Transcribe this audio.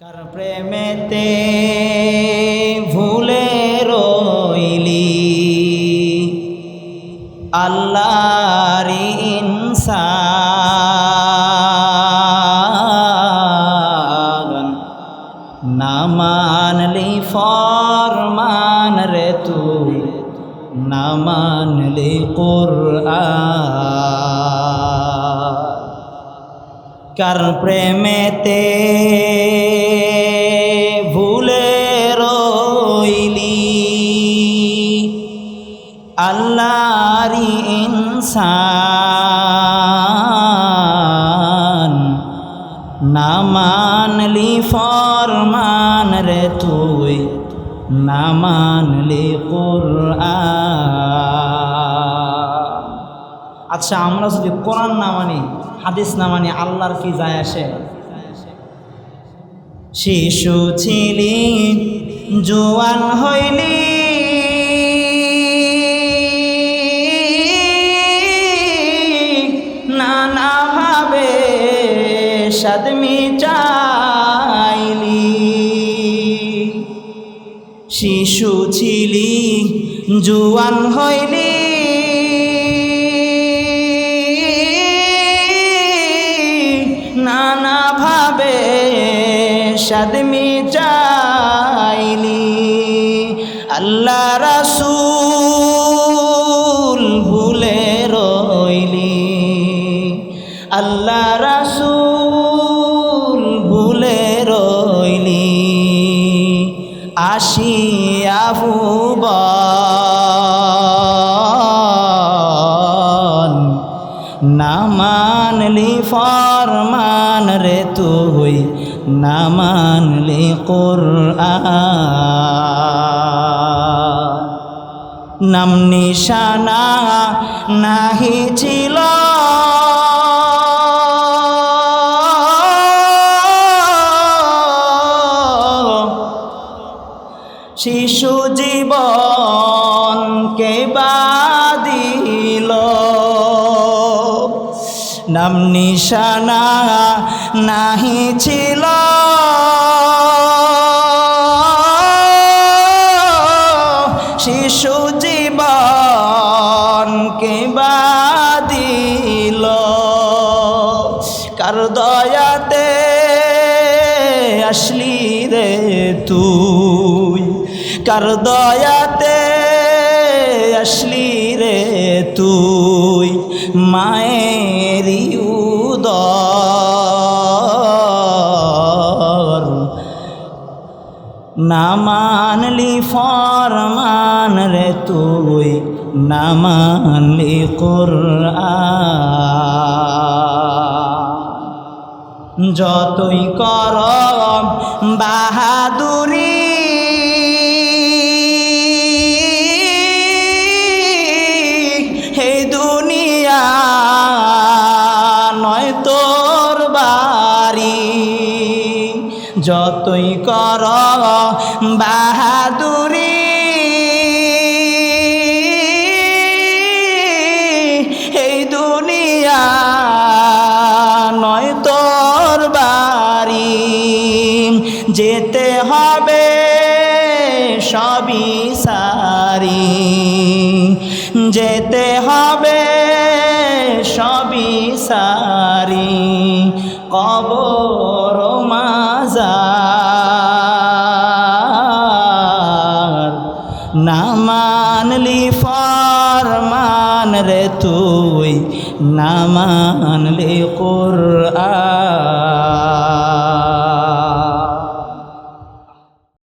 কার প্রেমেতে ভুলে রইলি? আল্লাহর ইনসান না মানলি ফরমান রে তুই না মানলি কোরআন। কার প্রেমেতে ভুলে রইলি? আল্লাহরি ইনসান না মানলি ফরমান রে তুই না মানলি কোরআন। আচ্ছা আমরা যদি কোরআন না মানি, হাদিস না মানি, আল্লাহর কি যায় আসে? শিশু ছিলি, জোয়ান হইলি। নানাভাবে সাদমি চাইলি। শিশু ছিলি, জুয়ান হইলি। নানাভাবে সাদমি চাইলি। আল্লাহ রাসূল ভুলে রইলি। আল্লাহ রাসূল ভুলে রইলি। আসিয়া ভুবন না মানলি ফরমান রে তুই না মানলি নাম নিশানা নাহি ছিল। শিশু জীবন কে বাদিল। নাম নিশানা নাহি ছিল। শিশু জীবন কে বাদিল কার দয়াতে আসলি রে তুই? কার দয়াতে আসলি রে তুই মায়েরি উদর। না মানলি ফরমান রে তুই, না মানলি যতই কর বাহাদুরি যতই কর বাহাদুরি, এই দুনিয়া নয় তোর বাড়ি। যেতে হবে সবই সারি। যেতে হবে সবই সারি। কবর না মানলে কোরআন।